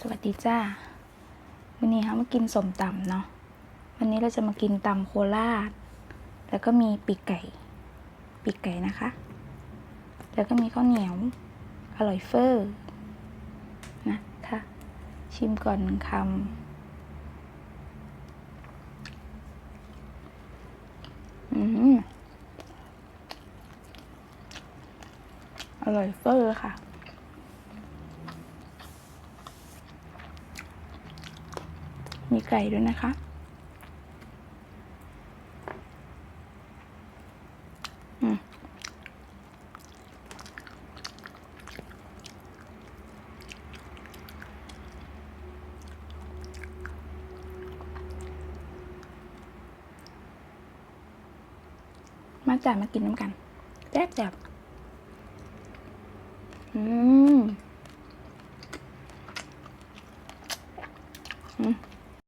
สวัสดีจ้าวันนี้ค่ะมากินสมตำเนาะวันนี้เราจะมากินตำโคราช แล้วก็มีปีกไก่ ปีกไก่นะคะ แล้วก็มีข้าวเหนียว อร่อยเฟอร์นะคะชิมก่อนหนึ่งคำอืมอร่อยเฟอร์ค่ะ มีไก่ด้วยนะคะ อืมมาจ่ามากินน้ำกันแซ่บแซ่บอืม อืม